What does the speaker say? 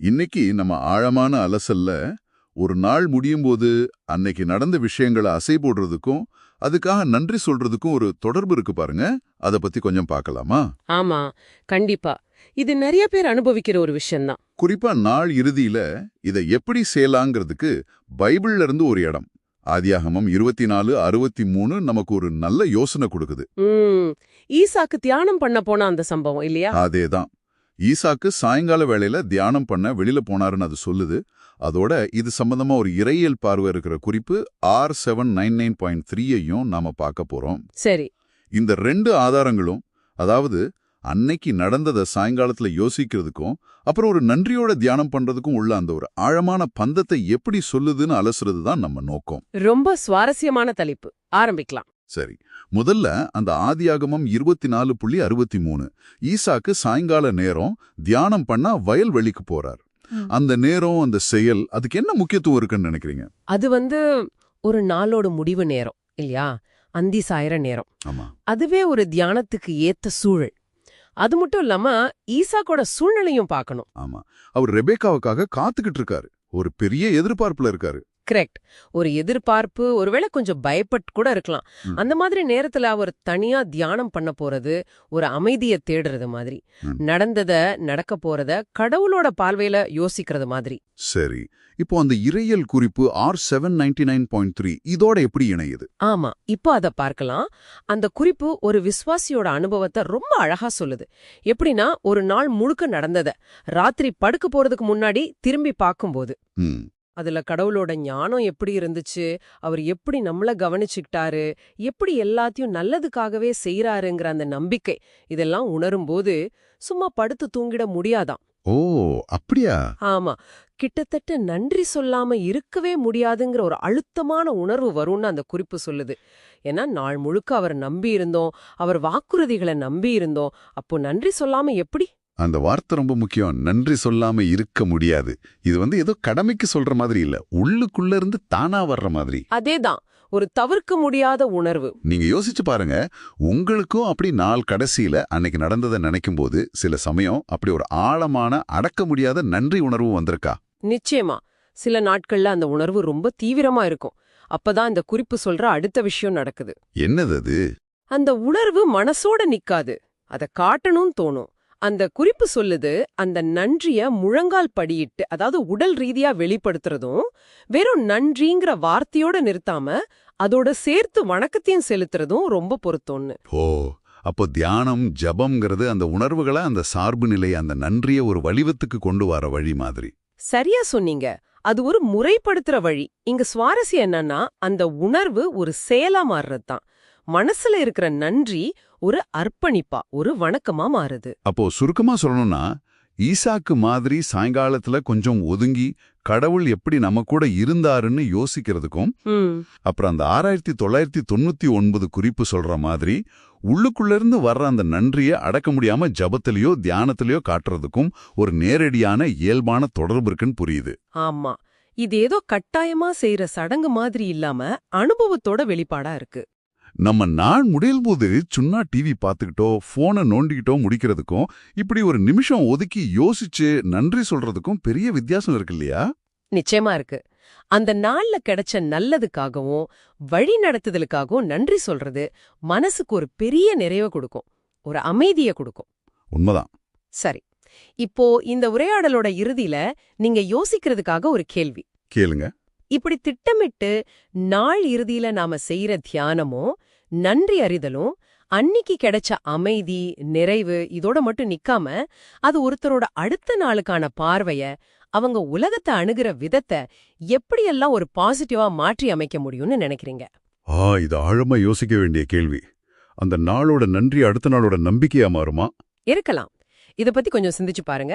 இன்னைக்கு நம்ம ஆழமான அலசல்ல ஒரு நாள் முடியும் போது அன்னைக்கு நடந்த விஷயங்களை அசை போடுறதுக்கும் அதுக்காக நன்றி சொல்றதுக்கும் ஒரு தொடர்பு இருக்கு பாருங்க. அத பத்தி கொஞ்சம் பார்க்கலாமா ஆமா கண்டிப்பா. இது நிறைய பேர் அனுபவிக்கிற ஒரு விஷயம்தான். குறிப்பா நாள் இறுதியில இதை எப்படி செய்யலாங்கிறதுக்கு பைபிள்ல இருந்து ஒரு இடம். ஆதியாகமம் இருபத்தி நாலு அறுபத்தி மூணு நமக்கு ஒரு நல்ல யோசனை கொடுக்குது. ஈசாக்கு தியானம் பண்ண போன அந்த சம்பவம் இல்லையா? அதேதான். ஈசாக்கு சாயங்கால வேளையில தியானம் பண்ண வெளியில போனாருன்னு அது சொல்லுது. அதோட இது சம்பந்தமா ஒரு இறையியல் பார்வை இருக்கிற குறிப்பு R seven nine nine point த்ரீயையும் நாம பார்க்க போறோம். சரி. இந்த ரெண்டு ஆதாரங்களும் அதாவது அன்னைக்கு நடந்ததை சாயங்காலத்துல யோசிக்கிறதுக்கும் அப்புறம் ஒரு நன்றியோட தியானம் பண்றதுக்கும் உள்ள அந்த ஒரு ஆழமான பந்தத்தை எப்படி சொல்லுதுன்னு அலசுறது தான் நம்ம நோக்கம். ரொம்ப சுவாரஸ்யமான தலைப்பு. ஆரம்பிக்கலாம். சரி. முதல்ல அந்த ஆதியாகமம் இருபத்தி நாலு புள்ளி அறுபத்தி மூணு ஈசாக்கு சாயங்கால நேரம் தியானம் பண்ணா வயல்வெளிக்கு போறார். அந்த நேரம் அந்த செயல் அதுக்கு என்ன முக்கியத்துவம் இருக்குன்னு நினைக்கிறீங்க? அது வந்து ஒரு நாளோட முடிவு நேரம் இல்லையா? அந்தி சாயிர நேரம். ஆமா. அதுவே ஒரு தியானத்துக்கு ஏத்த சூழல். அது மட்டும் இல்லாம ஈசாக்கோட சூழ்நிலையும் பார்க்கணும். ஆமா. அவர் ரெபேக்காவுக்காக காத்துக்கிட்டு இருக்காரு. ஒரு பெரிய எதிர்பார்ப்புல இருக்காரு. கரெக்ட் ஒரு எதிர்பார்ப்பு ஒருவேளை கொஞ்சம் பயப்பட்டு கூட இருக்கலாம். அந்த மாதிரி நேரத்துல அவர் தனியா தியானம் பண்ண போறது ஒரு அமைதியை தேடுறது மாதிரி. நடந்தத நடக்க போறத கடவுளோட பார்வையில யோசிக்கிறது மாதிரி. சரி. இப்போ அந்த இறையல் குறிப்பு R seven ninety nine point three இதோட எப்படி இணையுது? ஆமா. இப்போ அத பார்க்கலாம். அந்த குறிப்பு ஒரு விசுவாசியோட அனுபவத்தை ரொம்ப அழகா சொல்லுது. எப்படின்னா ஒரு நாள் முழுக்க நடந்தத ராத்திரி படுக்க போறதுக்கு முன்னாடி திரும்பி பார்க்கும்போது. அதுல கடவுளோட ஞானம் எப்படி இருந்துச்சு? அவர் எப்படி நம்மள கவனிச்சுக்கிட்டாரு? எப்படி எல்லாத்தையும் நல்லதுக்காகவே செய்யறாருங்கிற அந்த நம்பிக்கை இதெல்லாம் உணரும்போது சும்மா படுத்து தூங்கிட முடியாதாம் ஓ அப்படியா? ஆமா. கிட்டத்தட்ட நன்றி சொல்லாம இருக்கவே முடியாதுங்கிற ஒரு அழுத்தமான உணர்வு வரும்னு அந்த குறிப்பு சொல்லுது. ஏன்னா நாள் முழுக்க அவர் நம்பி இருந்தோம் அவர் வாக்குறுதிகளை நம்பி இருந்தோம் அப்போ நன்றி சொல்லாம எப்படி? அந்த வார்த்தை ரொம்ப முக்கியம். நன்றி சொல்லாம இருக்க முடியாது. இது வந்து ஏதோ கடமைக்கு சொல்ற மாதிரி இல்ல. உள்ளுக்குள்ள இருந்து தானா வர்ற மாதிரி. அதேதான். ஒரு தவிர்க்க முடியாத உணர்வு. நீங்க யோசிச்சு பாருங்க. உங்களுக்கும் அப்படி நாள் கடைசியில அன்னைக்கு நடந்ததை நினைக்கும் போது சில சமயம் அப்படி ஒரு ஆழமான அடக்க முடியாத நன்றி உணர்வு வந்திருக்கா? நிச்சயமா. சில நாட்கள்ல அந்த உணர்வு ரொம்ப தீவிரமா இருக்கும். அப்பதான் இந்த குறிப்பு சொல்ற அடுத்த விஷயம் நடக்குது. என்னது அது? அந்த உணர்வு மனசோட நிக்காது. அத காட்டணும்னு தோணும். அந்த குறிப்பு சொல்லுது அந்த நன்றிய முழங்கால் படியிட்டு அதாவது உடல் ரீதியா வெளிப்படுத்துறதும் வெறும் நன்றிங்கிற வார்த்தையோட நிறுத்தாம அதோட சேர்த்து வணக்கத்தையும் செலுத்துறதும் ரொம்ப பொருத்தம்னு. ஓ அப்போ தியானம் ஜபம்ங்கிறது அந்த உணர்வுகளை அந்த சார்பு நிலை அந்த நன்றிய ஒரு வடிவத்துக்கு கொண்டு வர வழி மாதிரி. சரியா சொன்னீங்க. அது ஒரு முறைப்படுத்துற வழி. இங்க சுவாரஸ்யம் என்னன்னா அந்த உணர்வு ஒரு செயலா மாறுறது தான் மனசுல இருக்கிற நன்றி ஒரு அர்ப்பணிப்பா ஒரு வணக்கமா மாறுது. அப்போ சுருக்கமா சொல்லணும்னா ஈசாக்கு மாதிரி சாயங்காலத்துல கொஞ்சம் ஒதுங்கி கடவுள் எப்படி நம்ம கூட இருந்தாருன்னு யோசிக்கிறதுக்கும் அப்புறம் அந்த ஆறாயிரத்தி தொள்ளாயிரத்தி தொண்ணூத்தி ஒன்பது குறிப்பு சொல்ற மாதிரி உள்ளுக்குள்ள இருந்து வர்ற அந்த நன்றியை அடக்க முடியாம ஜபத்திலேயோ தியானத்திலேயோ காட்டுறதுக்கும் ஒரு நேரடியான இயல்பான தொடர்பு இருக்குன்னு புரியுது. ஆமா. இது ஏதோ கட்டாயமா செய்யற சடங்கு மாதிரி இல்லாம அனுபவத்தோட வெளிப்பாடா இருக்கு. நம்ம நாள் முடியும் போது சும்மா டிவி பார்த்துக்கிட்டோ போனை நோண்டிக்கிட்டோ முடிக்கிறதுக்கும் இப்படி ஒரு நிமிஷம் ஒதுக்கி யோசிச்சு நன்றி சொல்றதுக்கும் பெரிய வித்தியாசம் இருக்கு இல்லையா? நிச்சயமா இருக்கு. அந்த நாள்ல கிடைச்ச நல்லதுக்காகவும் வழி நடத்துதலுக்காகவும் நன்றி சொல்றது மனசுக்கு ஒரு பெரிய நிறைவை கொடுக்கும். ஒரு அமைதியை கொடுக்கும். உண்மைதான். சரி. இப்போ இந்த உரையாடலோட இறுதியில நீங்க யோசிக்கிறதுக்காக ஒரு கேள்வி. கேளுங்க. இப்படி திட்டமிட்டு நாள் இறுதியில நாம செய்யற தியானமும் நன்றி அறிதலும் அன்னிக்கு கிடைச்ச அமைதி நிறைவு இதோட மட்டும் நிக்காம அது ஒருத்தரோட அடுத்த நாளுக்கான பார்வைய அவங்க உலகத்தை அணுகிற விதத்தை எப்படியெல்லாம் ஒரு பாசிட்டிவா மாற்றி அமைக்க முடியும்னு நினைக்கிறீங்க? ஆ இது ஆழமா யோசிக்க வேண்டிய கேள்வி. அந்த நாளோட நன்றி அடுத்த நாளோட நம்பிக்கையா மாறுமா? இருக்கலாம். இத பத்தி கொஞ்சம் சிந்திச்சு பாருங்க.